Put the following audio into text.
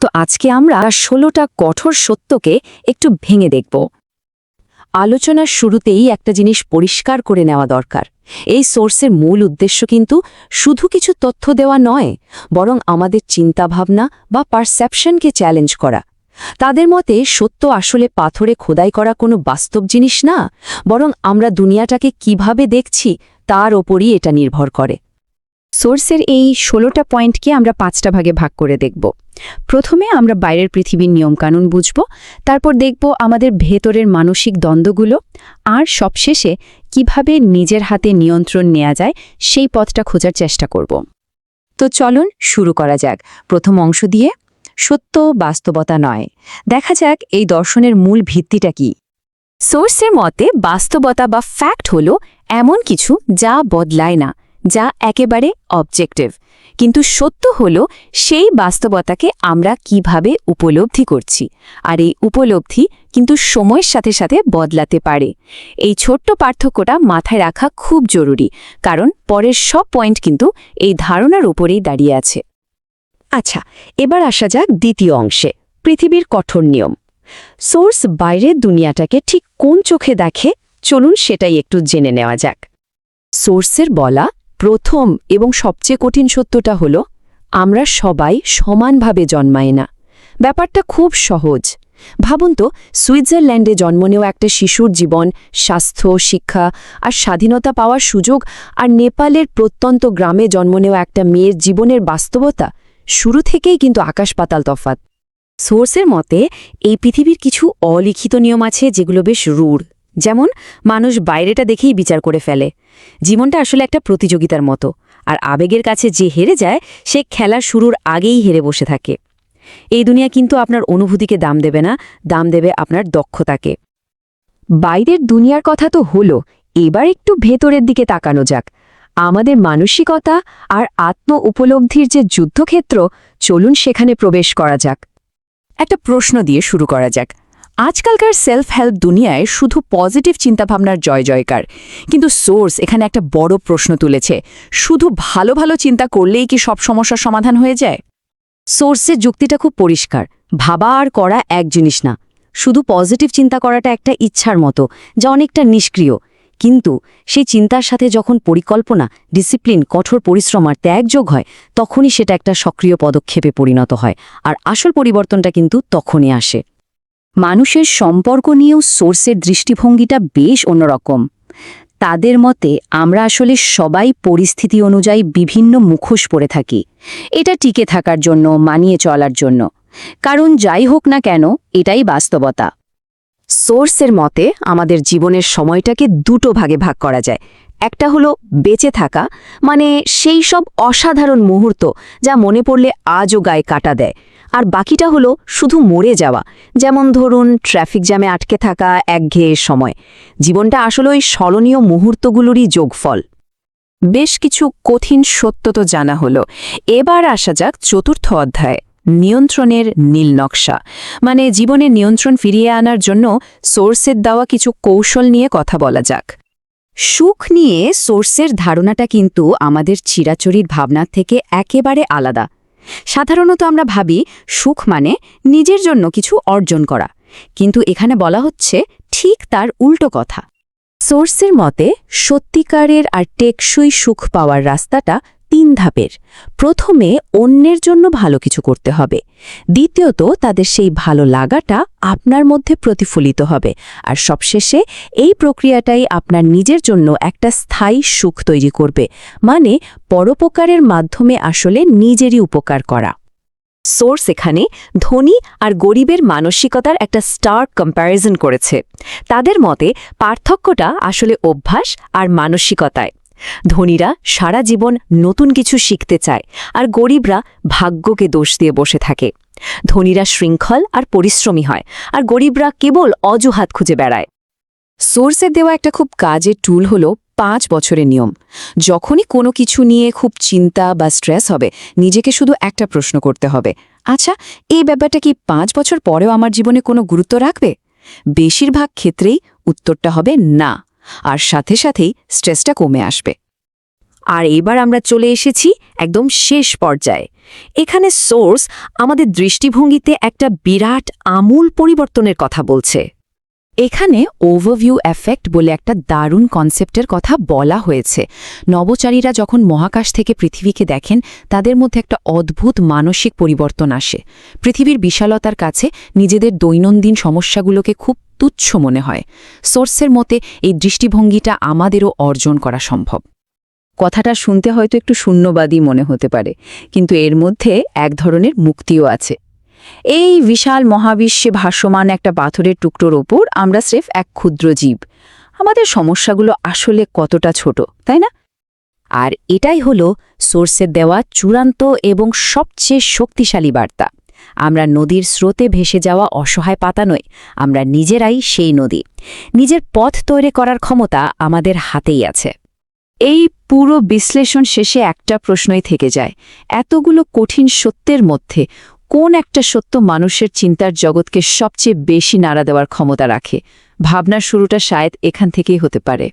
তো আজকে আমরা ষোলোটা কঠোর সত্যকে একটু ভেঙে দেখব। আলোচনার শুরুতেই একটা জিনিস পরিষ্কার করে নেওয়া দরকার। এই সোর্সের মূল উদ্দেশ্য কিন্তু শুধু কিছু তথ্য দেওয়া নয়, বরং আমাদের চিন্তাভাবনা বা পারসেপশনকে চ্যালেঞ্জ করা। তাদের মতে, সত্য আসলে পাথরে খোদাই করা কোনো বাস্তব জিনিস না, বরং আমরা দুনিয়াটাকে কীভাবে দেখছি তার ওপরই এটা নির্ভর করে। সোর্সের এই ষোলোটা পয়েন্টকে আমরা পাঁচটা ভাগে ভাগ করে দেখব। প্রথমে আমরা বাইরের পৃথিবীর নিয়মকানুন বুঝব, তারপর দেখব আমাদের ভেতরের মানসিক দ্বন্দ্বগুলো, আর সবশেষে কীভাবে নিজের হাতে নিয়ন্ত্রণ নেওয়া যায় সেই পথটা খোঁজার চেষ্টা করব। তো চলুন শুরু করা যাক। প্রথম অংশ দিয়ে, সত্য বাস্তবতা নয়। দেখা যাক এই দর্শনের মূল ভিত্তিটা কি। সোর্সের মতে বাস্তবতা বা ফ্যাক্ট হল এমন কিছু যা বদলায় না। যা একেবারে অবজেক্টিভ কিন্তু সত্য হল, সেই বাস্তবতাকে আমরা কীভাবে উপলব্ধি করছি? আর এই উপলব্ধি কিন্তু সময়ের সাথে সাথে বদলাতে পারে। এই ছোট্ট পার্থক্যটা মাথায় রাখা খুব জরুরি, কারণ পরের সব পয়েন্ট কিন্তু এই ধারণার উপরেই দাঁড়িয়ে আছে। আচ্ছা এবার আসা যাক দ্বিতীয় অংশে, পৃথিবীর কঠোর নিয়ম। সোর্স বাইরের দুনিয়াটাকে ঠিক কোন চোখে দেখে? চলুন সেটাই একটু জেনে নেওয়া যাক। সোর্সের বলা প্রথম এবং সবচেয়ে কঠিন সত্যটা হল, আমরা সবাই সমানভাবে জন্মায় না। ব্যাপারটা খুব সহজ। ভাবুন তো, সুইজারল্যান্ডে জন্ম নেওয়া একটা শিশুর জীবন, স্বাস্থ্য, শিক্ষা আর স্বাধীনতা পাওয়ার সুযোগ আর নেপালের প্রত্যন্ত গ্রামে জন্ম নেওয়া একটা মেয়ের জীবনের বাস্তবতা, শুরু থেকেই কিন্তু আকাশ পাতাল তফাত সোর্সের মতে, এই পৃথিবীর কিছু অলিখিত নিয়ম আছে যেগুলো বেশ রূঢ়। যেমন, মানুষ বাইরেটা দেখেই বিচার করে ফেলে। জীবনটা আসলে একটা প্রতিযোগিতার মতো, আর আবেগের কাছে যে হেরে যায়, সে খেলা শুরুর আগেই হেরে বসে থাকে। এই দুনিয়া কিন্তু আপনার অনুভূতিকে দাম দেবে না, দাম দেবে আপনার দক্ষতাকে। বাইরের দুনিয়ার কথা তো হলো, এবার একটু ভেতরের দিকে তাকানো যাক। আমাদের মানসিকতা আর আত্ম উপলব্ধির যে যুদ্ধক্ষেত্র, চলুন সেখানে প্রবেশ করা যাক। একটা প্রশ্ন দিয়ে শুরু করা যাক আজকালকার সেলফ হেল্প দুনিয়ায় শুধু পজিটিভ চিন্তাভাবনার জয় জয়কার। কিন্তু সোর্স এখানে একটা বড় প্রশ্ন তুলেছে। শুধু ভালো ভালো চিন্তা করলেই কি সব সমস্যার সমাধান হয়ে যায়? সোর্সের যুক্তিটা খুব পরিষ্কার। ভাবা আর করা এক জিনিস না। শুধু পজিটিভ চিন্তা করাটা একটা ইচ্ছার মতো, যা অনেকটা নিষ্ক্রিয়। কিন্তু সেই চিন্তার সাথে যখন পরিকল্পনা ডিসিপ্লিন কঠোর পরিশ্রম আর ত্যাগ যোগ হয়, তখনই সেটা একটা সক্রিয় পদক্ষেপে পরিণত হয়। আর আসল পরিবর্তনটা কিন্তু তখনই আসে। মানুষের সম্পর্ক নিয়েও সোর্সের দৃষ্টিভঙ্গিটা বেশ অন্যরকম। তাদের মতে, আমরা আসলে সবাই পরিস্থিতি অনুযায়ী বিভিন্ন মুখোশ পরে থাকি। এটা টিকে থাকার জন্য, মানিয়ে চলার জন্য। কারণ যাই হোক না কেন, এটাই বাস্তবতা। সোর্সের মতে, আমাদের জীবনের সময়টাকে দুটো ভাগে ভাগ করা যায়। একটা হলো বেঁচে থাকা মানে সেই সব অসাধারণ মুহূর্ত যা মনে পড়লে আজও গায়ে কাটা দেয়। আর বাকিটা হলো শুধু মরে যাওয়া। যেমন ধরুন, ট্রাফিক জ্যামে আটকে থাকা একঘেয়ে সময়। জীবনটা আসলে ওই স্মরণীয় মুহূর্তগুলোরই যোগফল। বেশ কিছু কঠিন সত্য তো জানা হলো। এবার আসা যাক চতুর্থ অধ্যায়, নিয়ন্ত্রণের নীল নকশা। মানে জীবনে নিয়ন্ত্রণ ফিরিয়ে আনার জন্য সোর্সের দেওয়া কিছু কৌশল নিয়ে কথা বলা যাক। সুখ নিয়ে সোর্সের ধারণাটা কিন্তু আমাদের চিরাচরিত ভাবনার থেকে একেবারে আলাদা। সাধারণত আমরা ভাবি সুখ মানে নিজের জন্য কিছু অর্জন করা। কিন্তু এখানে বলা হচ্ছে ঠিক তার উল্টো কথা। সোর্সের মতে, সত্যিকারের আর টেকসই সুখ পাওয়ার রাস্তাটা তিন ধাপের। প্রথমে অন্যের জন্য ভালো কিছু করতে হবে। দ্বিতীয়ত, তাদের সেই ভালো লাগাটা আপনার মধ্যে প্রতিফলিত হবে। আর সবশেষে, এই প্রক্রিয়াটাই আপনার নিজের জন্য একটা স্থায়ী সুখ তৈরি করবে। মানে পরোপকারের মাধ্যমে আসলে নিজেরই উপকার করা। সোর্স এখানে ধনী আর গরিবের মানসিকতার একটা স্টার্ক কম্প্যারিজন করেছে। তাদের মতে, পার্থক্যটা আসলে অভ্যাস আর মানসিকতায়। ধনীরা সারা জীবন নতুন কিছু শিখতে চায়, আর গরিবরা ভাগ্যকে দোষ দিয়ে বসে থাকে। ধনীরা শৃঙ্খল আর পরিশ্রমী হয়, আর গরিবরা কেবল অজুহাত খুঁজে বেড়ায়। সোর্সের দেওয়া একটা খুব কাজের টুল হল পাঁচ বছরের নিয়ম। যখনই কোনো কিছু নিয়ে খুব চিন্তা বা স্ট্রেস হবে, নিজেকে শুধু একটা প্রশ্ন করতে হবে আচ্ছা এই ব্যাপারটা কি পাঁচ বছর পরেও আমার জীবনে কোনো গুরুত্ব রাখবে? বেশিরভাগ ক্ষেত্রেই উত্তরটা হবে না। আর সাথে সাথেই স্ট্রেসটা কমে আসবে। আর এবার আমরা চলে এসেছি একদম শেষ পর্যায়ে। এখানে সোর্স আমাদের দৃষ্টিভঙ্গিতে একটা বিরাট আমূল পরিবর্তনের কথা বলছে। এখানে ওভারভিউ এফেক্ট বলে একটা দারুণ কনসেপ্টের কথা বলা হয়েছে। নবচারীরা যখন মহাকাশ থেকে পৃথিবীকে দেখেন, তাদের মধ্যে একটা অদ্ভুত মানসিক পরিবর্তন আসে। পৃথিবীর বিশালতার কাছে নিজেদের দৈনন্দিন সমস্যাগুলোকে খুব তুচ্ছ মনে হয়। সোর্সের মতে, এই দৃষ্টিভঙ্গিটা আমাদেরও অর্জন করা সম্ভব। কথাটা শুনতে হয়তো একটু শূন্যবাদী মনে হতে পারে, কিন্তু এর মধ্যে এক ধরনের মুক্তিও আছে। এই বিশাল মহাবিশ্বে ভাসমান একটা পাথরের টুকরোর ওপর আমরা স্রেফ এক ক্ষুদ্র জীব। আমাদের সমস্যাগুলো আসলে কতটা ছোট, তাই না? আর এটাই হলো সোর্সের দেওয়া চূড়ান্ত এবং সবচেয়ে শক্তিশালী বার্তা। আমরা নদীর স্রোতে ভেসে যাওয়া অসহায় পাতা নই, আমরা নিজেরাই সেই নদী। নিজের পথ তৈরি করার ক্ষমতা আমাদের হাতেই আছে। এই পুরো বিশ্লেষণ শেষে একটা প্রশ্নই থেকে যায়, এতগুলো কঠিন সত্যের মধ্যে কোন একটা সত্য মানুষের চিন্তার জগৎকে সবচেয়ে বেশি নাড়া দেওয়ার ক্ষমতা রাখে? ভাবনার শুরুটা শায়দ এখান থেকেই হতে পারে।